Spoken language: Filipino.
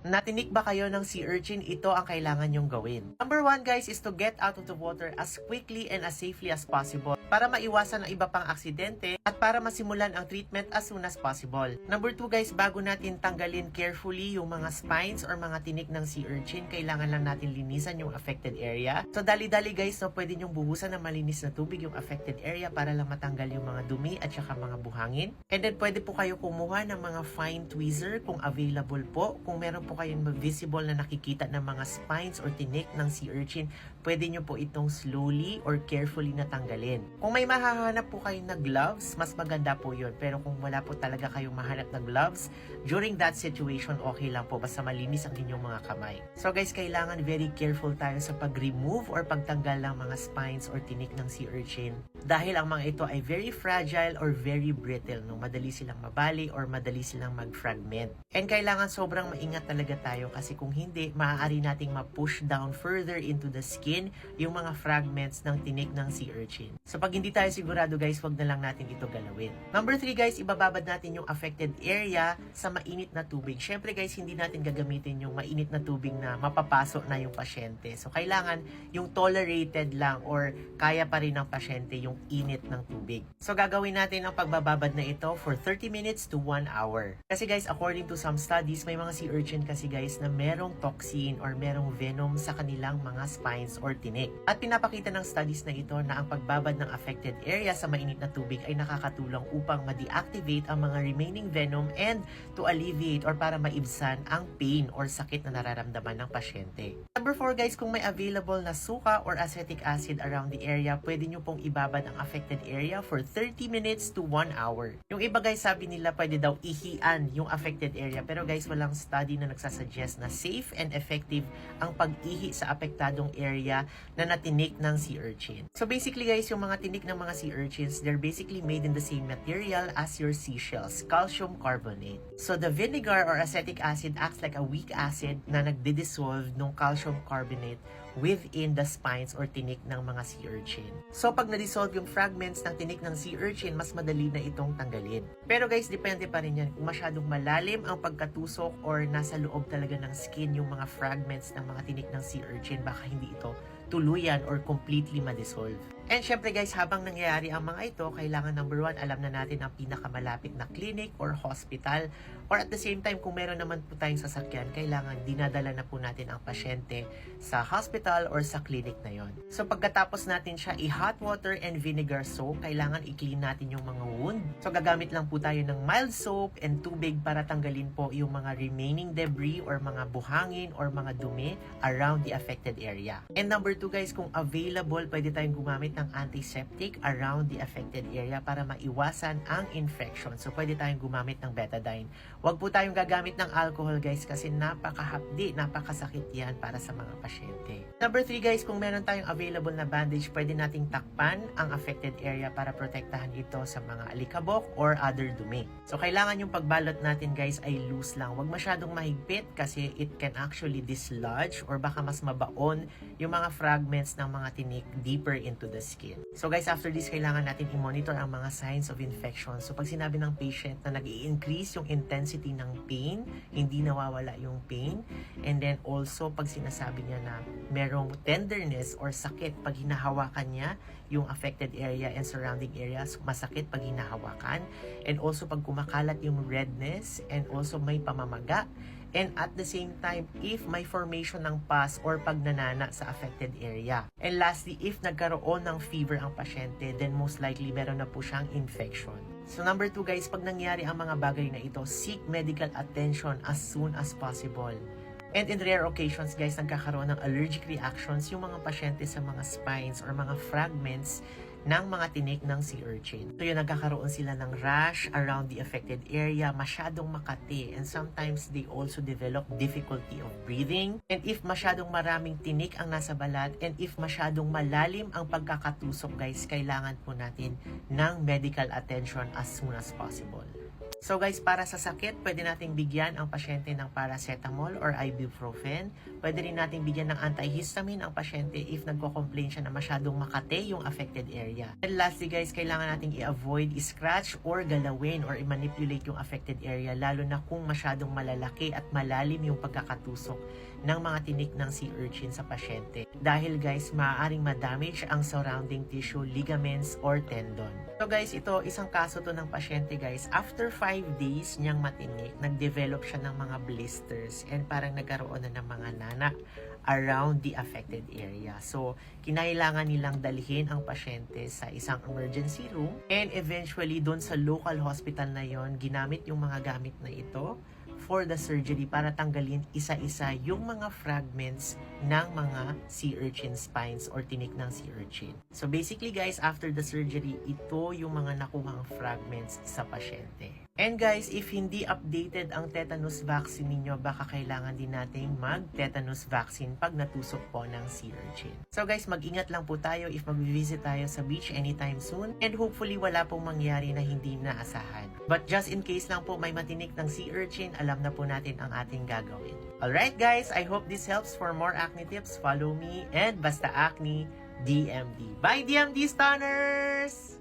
Natinik ba kayo ng sea urchin? Ito ang kailangan nyong gawin. Number one guys is to get out of the water as quickly and as safely as possible para maiwasan ang iba pang aksidente at para masimulan ang treatment as soon as possible. Number two guys, bago natin tanggalin carefully yung mga spines or mga tinik ng sea urchin, kailangan lang natin linisan yung affected area. So dali-dali guys, no, pwede nyong buhusan ng malinis na tubig yung affected area para lang matanggal yung mga dumi at saka mga buhangin. And then pwede po kayo kumuha ng mga fine tweezer kung available po. Kung meron po kayong visible na nakikita ng mga spines or tinik ng sea urchin, pwede nyo po itong slowly or carefully na tanggalin. Kung may mahahanap po kayo na gloves, mas maganda po yun. Pero kung wala po talaga kayong mahanap na gloves, during that situation, okay lang po. Basta malinis ang inyong mga kamay. So guys, kailangan very careful tayo sa pag-remove or pagtanggal ng mga spines or tinik ng sea urchin. Dahil ang mga ito ay very fragile or very brittle. No? Madali silang mabali or madali silang mag-fragment. And kailangan sobrang maingat talaga tayo kasi kung hindi, maaari nating ma-push down further into the skin yung mga fragments ng tinik ng sea urchin. So pag hindi tayo sigurado guys, wag na lang natin ito galawin. Number 3 guys, ibababad natin yung affected area sa mainit na tubig. Syempre guys, hindi natin gagamitin yung mainit na tubig na mapapasok na yung pasyente. So kailangan yung tolerated lang or kaya pa rin ng pasyente yung init ng tubig. So gagawin natin ang pagbababad na ito for 30 minutes to 1 hour. Kasi guys, according to some studies, may mga sea urchin kasi guys na merong toxin or merong venom sa kanilang mga spines or tinik. At pinapakita ng studies na ito na ang pagbabad ng affected area sa mainit na tubig ay nakakatulong upang ma-deactivate ang mga remaining venom and to alleviate or para maibsan ang pain or sakit na nararamdaman ng pasyente. Number 4 guys, kung may available na suka or acetic acid around the area, pwede nyo pong ibabad ang affected area for 30 minutes to 1 hour. Yung iba guys, sabi nila pwede daw ihian yung affected area. Pero guys, walang study na nagsasuggest na safe and effective ang pag-ihi sa apektadong area na natinik ng sea urchin. So basically guys, yung mga tinik ng mga sea urchins, they're basically made in the same material as your seashells, calcium carbonate. So the vinegar or acetic acid acts like a weak acid na nagdi-dissolve ng calcium carbonate within the spines or tinik ng mga sea urchin. So pag na-dissolve yung fragments ng tinik ng sea urchin, mas madali na itong tanggalin. Pero guys, depende pa rin yan kung masyadong malalim ang pagkatusok or nasa loob talaga ng skin yung mga fragments ng mga tinik ng sea urchin, baka hindi ito tuluyan or completely ma-dissolve. And syempre guys, habang nangyayari ang mga ito, kailangan number one, alam na natin ang pinakamalapit na clinic or hospital. Or at the same time, kung meron naman po tayong sasakyan, kailangan dinadala na po natin ang pasyente sa hospital or sa clinic na yon. So pagkatapos natin siya i-hot water and vinegar soap, kailangan i-clean natin yung mga wound. So gagamit lang po tayo ng mild soap and tubig para tanggalin po yung mga remaining debris or mga buhangin or mga dumi around the affected area. And number two guys, kung available, pwede tayong gumamit ng antiseptic around the affected area para maiwasan ang infection. So pwede tayong gumamit ng betadine. Huwag po tayong gagamit ng alcohol guys kasi napakahapdi, napakasakit yan para sa mga pasyente. Number 3 guys, kung meron tayong available na bandage, pwede nating takpan ang affected area para protektahan ito sa mga alikabok or other dumi. So kailangan yung pagbalot natin guys ay loose lang. Huwag masyadong mahigpit kasi it can actually dislodge or baka mas mabaon yung mga fragments ng mga tinik deeper into the skin. So guys, after this, kailangan natin i-monitor ang mga signs of infection. So pag sinabi ng patient na nag increase yung intensity ng pain, hindi nawawala yung pain, and then also pag sinasabi niya na merong tenderness or sakit pag hinahawakan niya yung affected area and surrounding areas, masakit pag hinahawakan, and also pag kumakalat yung redness, and also may pamamaga, and at the same time, if may formation ng pus or pagnanana sa affected area. And lastly, if nagkaroon ng fever ang pasyente, then most likely meron na po siyang infection. So number two guys, pag nangyari ang mga bagay na ito, seek medical attention as soon as possible. And in rare occasions, guys, nagkakaroon ng allergic reactions yung mga pasyente sa mga spines or mga fragments ng mga tinik ng sea urchin. So yun, nagkakaroon sila ng rash around the affected area, masyadong makati, and sometimes they also develop difficulty of breathing. And if masyadong maraming tinik ang nasa balat, and if masyadong malalim ang pagkakatusok, guys, kailangan po natin ng medical attention as soon as possible. So guys, para sa sakit, pwede nating bigyan ang pasyente ng paracetamol or ibuprofen. Pwede rin nating bigyan ng antihistamine ang pasyente if nagko-complain siya na masyadong makate yung affected area. And lastly guys, kailangan nating i-avoid i-scratch or galawin or i-manipulate yung affected area lalo na kung masyadong malalaki at malalim yung pagkakatusok ng mga tinik ng sea urchin sa pasyente. Dahil guys, maaaring ma-damage ang surrounding tissue, ligaments, or tendon. So guys, ito isang kaso to ng pasyente guys. After 5 days niyang matinik, nag-develop siya ng mga blisters and parang nagkaroon na ng mga nana around the affected area. So, kinailangan nilang dalhin ang pasyente sa isang emergency room and eventually doon sa local hospital na yon ginamit yung mga gamit na ito for the surgery para tanggalin isa-isa yung mga fragments ng mga sea urchin spines or tinik ng sea urchin. So basically guys, after the surgery, ito yung mga nakuhang fragments sa pasyente. And guys, if hindi updated ang tetanus vaccine ninyo, baka kailangan din nating mag-tetanus vaccine pag natusok po ng sea urchin. So guys, mag-ingat lang po tayo if mag-visit tayo sa beach anytime soon. And hopefully wala pong mangyari na hindi naasahan. But just in case lang po may matinik ng sea urchin, alam na po natin ang ating gagawin. Alright guys, I hope this helps. For more acne tips, follow me and Basta Acne DMD. Bye DMD Stunners!